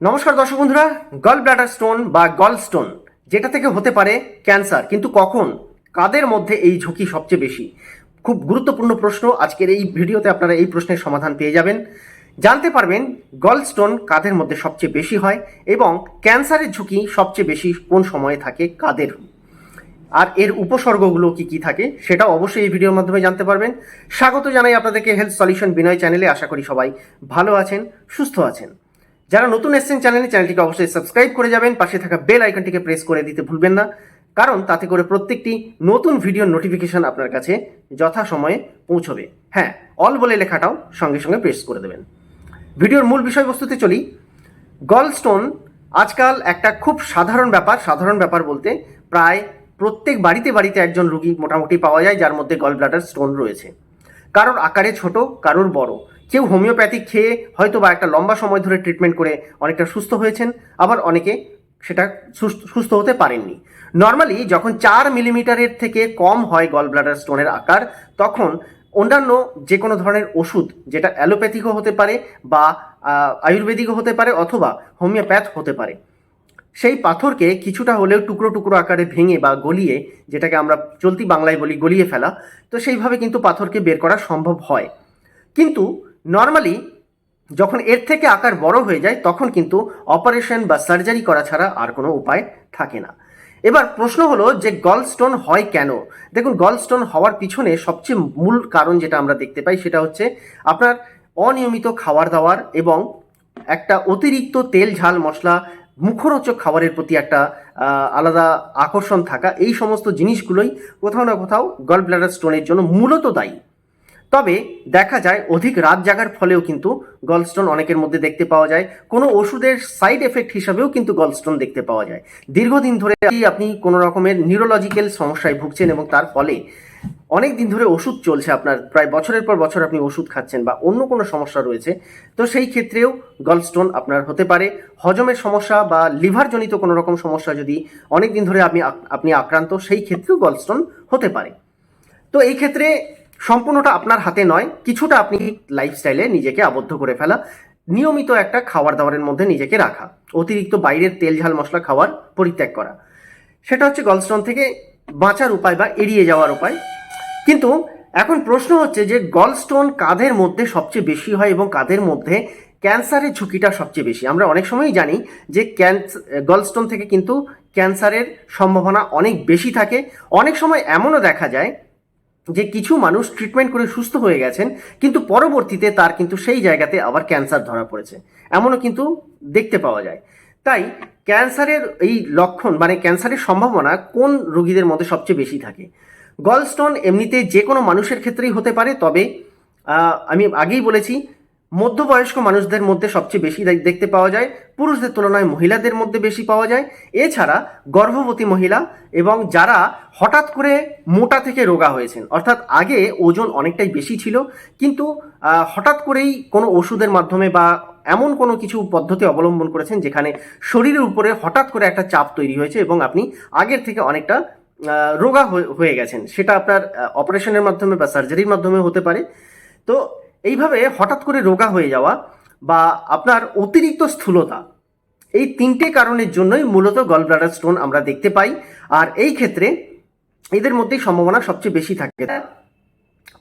নমস্কার দর্শক বন্ধুরা গল ব্লাডার স্টোন বা গল স্টোন যেটা থেকে হতে পারে ক্যান্সার কিন্তু কখন, কাদের মধ্যে এই ঝুঁকি সবচেয়ে বেশি? খুব গুরুত্বপূর্ণ প্রশ্ন, আজকের এই ভিডিওতে আপনারা এই প্রশ্নের সমাধান পেয়ে যাবেন। জানতে পারবেন গল স্টোন কাদের মধ্যে সবচেয়ে বেশি হয় এবং ক্যান্সারের ঝুঁকি সবচেয়ে বেশি কোন সময়ে থাকে, কাদের? আর এর উপসর্গগুলো কি কি থাকে সেটা অবশ্যই এই ভিডিওর মাধ্যমে জানতে পারবেন। স্বাগত জানাই আপনাদেরকে হেলথ সলিউশন বিনয় চ্যানেলে আশা করি সবাই ভালো আছেন, সুস্থ আছেন। যারা নতুন এসছেন চ্যানেলে, চ্যানেলটিকে অবশ্যই সাবস্ক্রাইব করে যাবেন। পাশে থাকা বেল আইকনটিকে প্রেস করে দিতে ভুলবেন না, কারণ তাতে করে প্রত্যেকটি নতুন ভিডিওর নোটিফিকেশন আপনার কাছে যথাসময়ে পৌঁছবে। হ্যাঁ অল বলে লেখাটাও সঙ্গে সঙ্গে প্রেস করে দেবেন। ভিডিওর মূল বিষয়বস্তুতে চলি। গল স্টোন আজকাল একটা খুব সাধারণ ব্যাপার সাধারণ ব্যাপার বলতে প্রায় প্রত্যেক বাড়িতে বাড়িতে একজন রুগী মোটামুটি পাওয়া যায়, যার মধ্যে গল ব্লাডার স্টোন রয়েছে। কারোর আকারে ছোট, কারোর বড়। কেউ হোমিওপ্যাথিক খেয়ে হয়তো বা একটা লম্বা সময় ধরে ট্রিটমেন্ট করে অনেকটা সুস্থ হয়েছেন, আবার অনেকে সেটা সুস্থ হতে পারেননি। নর্মালি যখন চার মিলিমিটারের থেকে কম হয় গল ব্লাডার স্টোনের আকার, তখন অন্যান্য যে কোনো ধরনের ওষুধ, যেটা অ্যালোপ্যাথিকও হতে পারে বা আয়ুর্বেদিকও হতে পারে অথবা হোমিওপ্যাথ হতে পারে। সেই পাথরকে কিছুটা হলেও টুকরো টুকরো আকারে ভেঙে বা গলিয়ে, যেটাকে আমরা চলতি বাংলায় বলি গলিয়ে ফেলা, তো সেইভাবে কিন্তু পাথরকে বের করা সম্ভব হয়। কিন্তু নর্মালি যখন এর থেকে আকার বড় হয়ে যায়, তখন কিন্তু অপারেশন বা সার্জারি করা ছাড়া আর কোনো উপায় থাকে না। এবার প্রশ্ন হলো যে গল স্টোন হয় কেন? দেখুন গল স্টোন হওয়ার পিছনে সবচেয়ে মূল কারণ যেটা আমরা দেখতে পাই সেটা হচ্ছে আপনার অনিয়মিত খাবার দাওয়ার এবং একটা অতিরিক্ত তেল, ঝাল, মশলা, মুখরোচক খাবারের প্রতি একটা আলাদা আকর্ষণ থাকা এই সমস্ত জিনিসগুলোই কোথাও না কোথাও গল ব্লাডার স্টোনের জন্য মূলত দায়ী। তবে দেখা যায় অধিক রাত জাগার ফলেও কিন্তু গলস্টোন অনেকের মধ্যে দেখতে পাওয়া যায়। কোনো ওষুধের সাইড এফেক্ট হিসাবেও কিন্তু গলস্টোন দেখতে পাওয়া যায়। দীর্ঘদিন ধরে আপনি কোনো রকমের নিউরোলজিক্যাল সমস্যায় ভুগছেন এবং তার ফলে অনেক দিন ধরে ওষুধ চলছে আপনার, প্রায় বছরের পর বছর আপনি ওষুধ খাচ্ছেন বা অন্য কোনো সমস্যা রয়েছে, তো সেই ক্ষেত্রেও গলস্টোন আপনার হতে পারে। হজমের সমস্যা বা লিভারজনিত কোনো রকম সমস্যা যদি অনেক দিন ধরে আপনি আপনি আক্রান্ত, সেই ক্ষেত্রেও গলস্টোন হতে পারে। তো এই ক্ষেত্রে সম্পূর্ণটা আপনার হাতে নয়, কিছুটা আপনি লাইফস্টাইলে নিজেকে আবদ্ধ করে ফেলা, নিয়মিত একটা খাবার দাবারের মধ্যে নিজেকে রাখা, অতিরিক্ত বাইরের তেল ঝাল মশলা খাওয়ার পরিত্যাগ করা। সেটা হচ্ছে গলস্টোন থেকে বাঁচার উপায় বা এড়িয়ে যাওয়ার উপায়। কিন্তু এখন প্রশ্ন হচ্ছে যে গলস্টোন কাঁধের মধ্যে সবচেয়ে বেশি হয় এবং কাঁধের মধ্যে ক্যান্সারের ঝুঁকিটা সবচেয়ে বেশি? আমরা অনেক সময়ই জানি যে গলস্টোন থেকে কিন্তু ক্যান্সারের সম্ভাবনা অনেক বেশি থাকে। অনেক সময় এমনও দেখা যায় যে কিছু মানুষ ট্রিটমেন্ট করে সুস্থ হয়ে গেছেন, কিন্তু পরবর্তীতে তার কিন্তু সেই জায়গাতে আবার ক্যান্সার ধরা পড়েছে। এমনও কিন্তু দেখতে পাওয়া যায়। তাই ক্যান্সারের এই লক্ষণ মানে ক্যান্সারের সম্ভাবনা কোন রোগীদের মধ্যে সবচেয়ে বেশি থাকে? গলস্টোন এমনিতে যে কোনো মানুষের ক্ষেত্রেই হতে পারে, তবে আমি আগেই বলেছি মধ্যবয়স্ক মানুষদের মধ্যে সবচেয়ে বেশি দেখতে পাওয়া যায়, পুরুষদের তুলনায় মহিলাদের মধ্যে বেশি পাওয়া যায়। এছাড়া গর্ভবতী মহিলা এবং যারা হঠাৎ করে মোটা থেকে রোগা হয়েছেন, অর্থাৎ আগে ওজন অনেকটাই বেশি ছিল, কিন্তু হঠাৎ করেই কোনো ওষুধের মাধ্যমে বা এমন কোনো কিছু পদ্ধতি অবলম্বন করেছেন যেখানে শরীরের উপরে হঠাৎ করে একটা চাপ তৈরি হয়েছে এবং আপনি আগের থেকে অনেকটা রোগা হয়ে- গেছেন। সেটা আপনার অপারেশনের মাধ্যমে বা সার্জারির মাধ্যমে হতে পারে। তো এইভাবে হঠাৎ করে রোগা হয়ে যাওয়া বা আপনার অতিরিক্ত স্থূলতা, এই তিনটে কারণের জন্যই মূলত গল ব্লাডার স্টোন আমরা দেখতে পাই। আর এই ক্ষেত্রে এদের মধ্যেই সম্ভাবনা সবচেয়ে বেশি থাকে।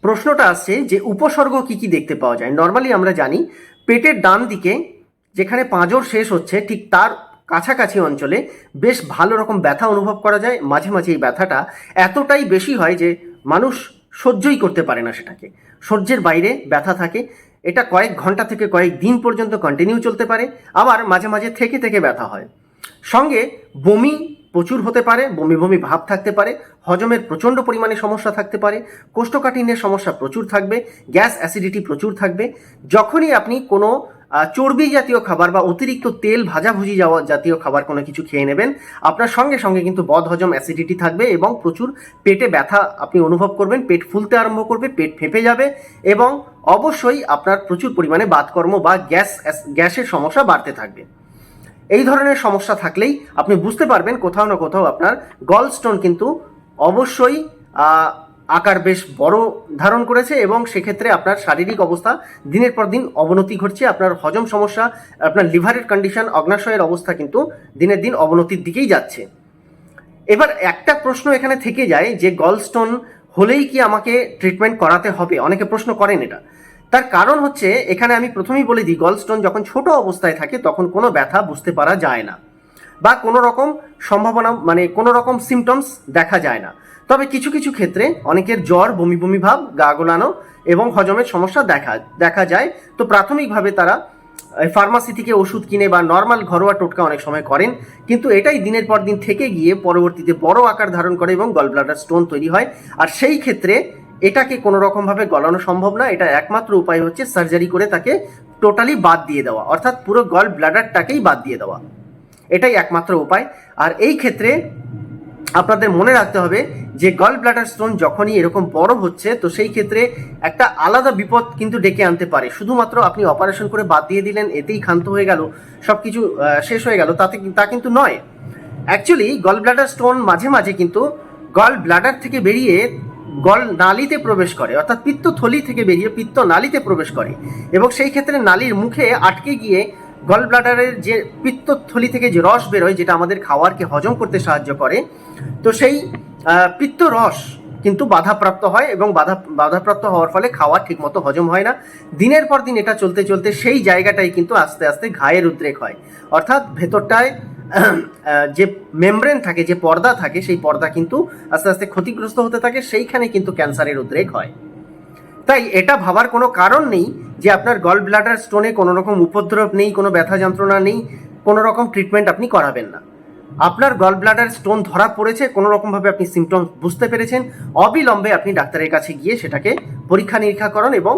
প্রশ্নটা আসছে যে উপসর্গ কি কি দেখতে পাওয়া যায়? নর্মালি আমরা জানি পেটের ডান দিকে যেখানে পাঁজর শেষ হচ্ছে, ঠিক তার কাছাকাছি অঞ্চলে বেশ ভালো রকম ব্যথা অনুভব করা যায়। মাঝে মাঝে এই ব্যথাটা এতটাই বেশি হয় যে মানুষ সহ্যই করতে পারে না সেটাকে। সহ্যের বাইরে ব্যথা থাকে। এটা কয়েক ঘণ্টা থেকে কয়েক দিন পর্যন্ত কন্টিনিউ চলতে পারে, আবার মাঝে মাঝে থেকে থেকে ব্যথা হয়। সঙ্গে বমি প্রচুর হতে পারে, বমি বমি ভাব থাকতে পারে, হজমের প্রচণ্ড পরিমাণে সমস্যা থাকতে পারে, কোষ্ঠকাঠিন্যের সমস্যা প্রচুর থাকবে, গ্যাস অ্যাসিডিটি প্রচুর থাকবে। যখনই আপনি কোনো চর্বি জাতীয় খাবার বা অতিরিক্ত তেল ভাজাভুজি যাওয়া জাতীয় খাবার কোনো কিছু খেয়ে নেবেন। আপনার সঙ্গে সঙ্গে কিন্তু বদহজম অ্যাসিডিটি থাকবে এবং প্রচুর পেটে ব্যথা আপনি অনুভব করবেন, পেট ফুলতে আরম্ভ করবে, পেট ফেঁপে যাবে এবং অবশ্যই আপনার প্রচুর পরিমাণে বাতকর্ম বা গ্যাস, গ্যাসের সমস্যা বাড়তে থাকবে। এই ধরনের সমস্যা থাকলেই আপনি বুঝতে পারবেন কোথাও না কোথাও আপনার গল স্টোন কিন্তু অবশ্যই আকার বেশ বড় ধারণ করেছে এবং সেক্ষেত্রে আপনার শারীরিক অবস্থা দিনের পর দিন অবনতি ঘটছে। আপনার হজম সমস্যা, আপনার লিভারের কন্ডিশন অগ্নাশয়ের অবস্থা কিন্তু দিনের দিন অবনতির দিকেই যাচ্ছে। এবার একটা প্রশ্ন এখানে থেকে যায় যে গলস্টোন হলেই কি আমাকে ট্রিটমেন্ট করাতে হবে? অনেকে প্রশ্ন করেন এটা। তার কারণ হচ্ছে, এখানে আমি প্রথমেই বলে দিই গলস্টোন যখন ছোট অবস্থায় থাকে, তখন কোনো ব্যথা বুঝতে পারা যায় না। বা কোনো রকম সম্ভাবনা মানে কোনো রকম সিমটমস দেখা যায় না। তবে কিছু কিছু ক্ষেত্রে অনেকের জ্বর, বমি বমি ভাব, গা গোলানো এবং হজমের সমস্যা দেখা দেখা যায়। তো প্রাথমিকভাবে তারা ফার্মাসি থেকে ওষুধ কিনে বা নর্মাল ঘরোয়া টোটকা অনেক সময় করেন। কিন্তু এটাই দিনের পর দিন থেকে গিয়ে পরবর্তীতে বড় আকার ধারণ করে এবং গল ব্লাডার স্টোন তৈরি হয়। আর সেই ক্ষেত্রে এটাকে কোনো রকমভাবে গলানো সম্ভব না। এটা একমাত্র উপায় হচ্ছে সার্জারি করে তাকে টোটালি বাদ দিয়ে দেওয়া। অর্থাৎ পুরো গল ব্লাডারটাকেই বাদ দিয়ে দেওয়া। এটাই একমাত্র উপায়। আর এই ক্ষেত্রে আপনাদের মনে রাখতে হবে যে গল ব্লাডার স্টোন যখনই এরকম বড় হচ্ছে, তো সেই ক্ষেত্রে একটা আলাদা বিপদ কিন্তু ডেকে আনতে পারে। শুধুমাত্র আপনি অপারেশন করে বাদ দিয়ে দিলেন, এতেই ক্ষান্ত হয়ে গেল সব কিছু শেষ হয়ে গেল, তাতে তা কিন্তু নয়। অ্যাকচুয়ালি গল ব্লাডার স্টোন মাঝে মাঝে কিন্তু গল ব্লাডার থেকে বেরিয়ে গল নালিতে প্রবেশ করে, অর্থাৎ পিত্তথলি থেকে বেরিয়ে পিত্ত নালিতে প্রবেশ করে এবং সেই ক্ষেত্রে নালির মুখে আটকে গিয়ে গল ব্লাডারের যে পিত্তথলি থেকে যে রস বেরোয়, যেটা আমাদের খাওয়ারকে হজম করতে সাহায্য করে, তো সেই পিত্ত রস কিন্তু বাধাপ্রাপ্ত হয় এবং বাধা, বাধাপ্রাপ্ত হওয়ার ফলে খাওয়া ঠিকমতো হজম হয় না। দিনের পর দিন এটা চলতে চলতে সেই জায়গাটাই কিন্তু আস্তে আস্তে ঘায়ের উদ্রেক হয়। অর্থাৎ ভেতরটায় যে মেমব্রেন থাকে, যে পর্দা থাকে, সেই পর্দা কিন্তু আস্তে আস্তে ক্ষতিগ্রস্ত হতে থাকে, সেইখানে কিন্তু ক্যান্সারের উদ্রেক হয়। তাই এটা ভাবার কোনো কারণ নেই যে আপনার গল ব্লাডার স্টোনে কোনো রকম উপদ্রব নেই, কোনো ব্যথা যন্ত্রণা নেই কোনো রকম ট্রিটমেন্ট আপনি করাবেন না। আপনার গল ব্লাডার স্টোন ধরা পড়েছে কোনো রকমভাবে আপনি সিমটম বুঝতে পেরেছেন, অবিলম্বে আপনি ডাক্তারের কাছে গিয়ে সেটাকে পরীক্ষা নিরীক্ষা করুন এবং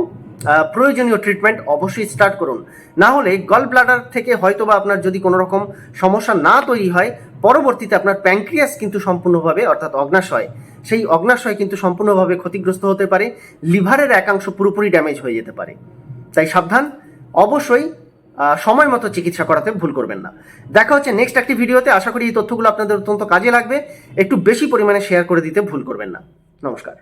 প্রয়োজনীয় ট্রিটমেন্ট অবশ্যই স্টার্ট করুন। না হলে গল ব্লাডার থেকে হয়তোবা আপনার যদি কোনো রকম সমস্যা না তৈরি হয়, পরবর্তীতে আপনার প্যাঙ্ক্রিয়াস কিন্তু সম্পূর্ণভাবে অর্থাৎ অগ্নাশয়। সেই অগ্নাশয় কিন্তু সম্পূর্ণভাবে ক্ষতিগ্রস্ত হতে পারে, লিভারের একাংশ পুরোপুরি ড্যামেজ হয়ে যেতে পারে। তাই সাবধান, অবশ্যই সময় মতো চিকিৎসা করাতে ভুল করবেন না। দেখা হচ্ছে নেক্সট একটি ভিডিওতে। আশা করি এই তথ্যগুলো আপনাদের অত্যন্ত কাজে লাগবে। একটু বেশি পরিমাণে শেয়ার করে দিতে ভুল করবেন না। নমস্কার।